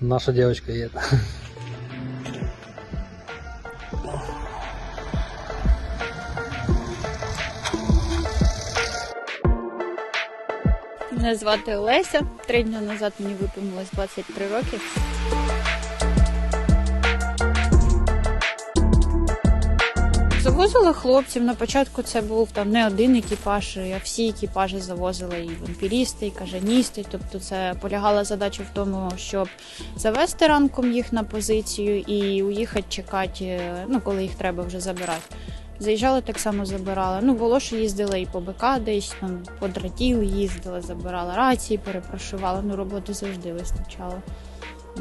Наша девочка едет. Мене звати Олеся. Три дні назад мені виповнилось 23 роки. Завозила хлопців. На початку це був там не один екіпаж, а всі екіпажі завозили і вампірісти, і кажаністи. Тобто це полягала задача в тому, щоб завести ранком їх на позицію і уїхати чекати, е, ну коли їх треба вже забирати. Заїжджали так само забирали. Ну, було, що їздили і по БК десь, там по дратів їздили, забирали рації, перепрошували. Ну, роботи завжди вистачало,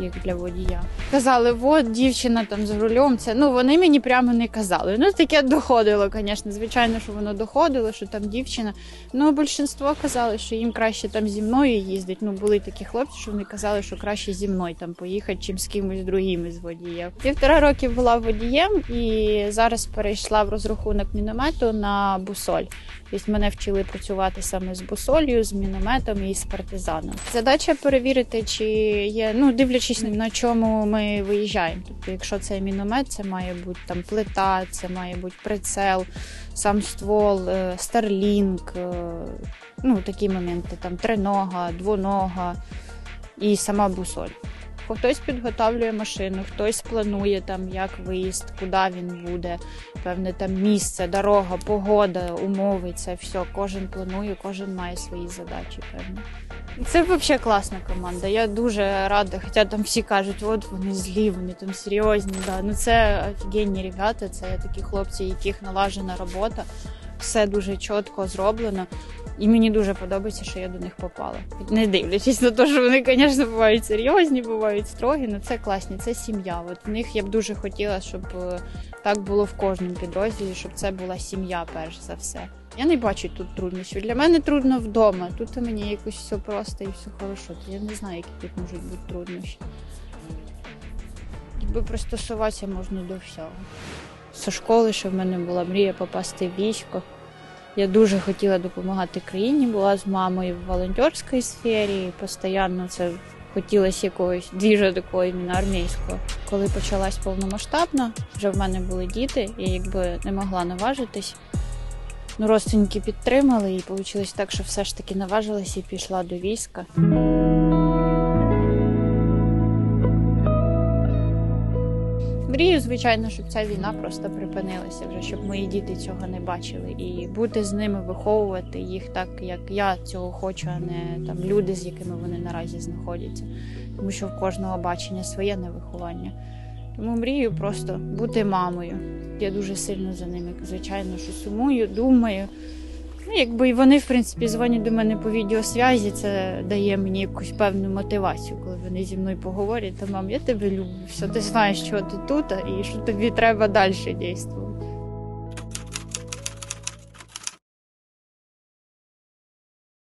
як для водія. Казали, от дівчина там за рулем. Це ну вони мені прямо не казали. Ну таке доходило, звісно. Звичайно, що воно доходило, що там дівчина. Ну, більшинство казали, що їм краще там зі мною їздить. Ну, були такі хлопці, що вони казали, що краще зі мною там поїхати, чим з кимось другим із водіїв. Півтора роки була водієм і зараз перейшла в розрахунок міномету на бусоль. Тобто мене вчили працювати саме з бусолью, з мінометом і з партизаном. Задача перевірити, чи є, ну дивлячись на чому ми виїжджаємо. Тобто, якщо це міномет, це має бути там плита, це має бути прицел, сам ствол, е, старлінк, е, ну такі моменти, там тринога, двонога і сама бусоль. Хтось підготовлює машину, хтось планує там, як виїзд, куди він буде, певне там місце, дорога, погода, умови, це все. Кожен планує, кожен має свої задачі, певно. Це взагалі класна команда. Я дуже рада, хоча там всі кажуть, от вони злі, вони там серйозні. Да. Ну це офігенні ребята, це такі хлопці, яких налажена робота, все дуже чітко зроблено. І мені дуже подобається, що я до них попала. Не дивлячись на те, що вони, звісно, бувають серйозні, бувають строгі, але це класні, це сім'я. От в них я б дуже хотіла, щоб е, так було в кожному підрозділі, щоб це була сім'я, перш за все. Я не бачу тут труднощів. Для мене трудно вдома. Тут у мені якось все просто і все хорошо. Я не знаю, які тут можуть бути труднощі. Якби пристосуватися можна до всього. Зі школи, що в мене була мрія попасти в військо. Я дуже хотіла допомагати країні, була з мамою в волонтерській сфері, і постійно це хотілося якогось двіжа такого іменно армійського. Коли почалась повномасштабна, вже в мене були діти, я якби не могла наважитись. Ну, родственники підтримали, і вийшло так, що все ж таки наважилась і пішла до війська. Мрію, звичайно, щоб ця війна просто припинилася вже, щоб мої діти цього не бачили, і бути з ними, виховувати їх так, як я цього хочу, а не там люди, з якими вони наразі знаходяться. Тому що в кожного бачення своє на виховання. Тому мрію просто бути мамою. Я дуже сильно за ними, звичайно, що сумую, думаю. Ну, якби і вони, в принципі, дзвонять до мене по відеосвязі, це дає мені якусь певну мотивацію, коли вони зі мною поговорять, та мам, я тебе люблю, все, ти знаєш, що ти тут, і що тобі треба далі дійствувати.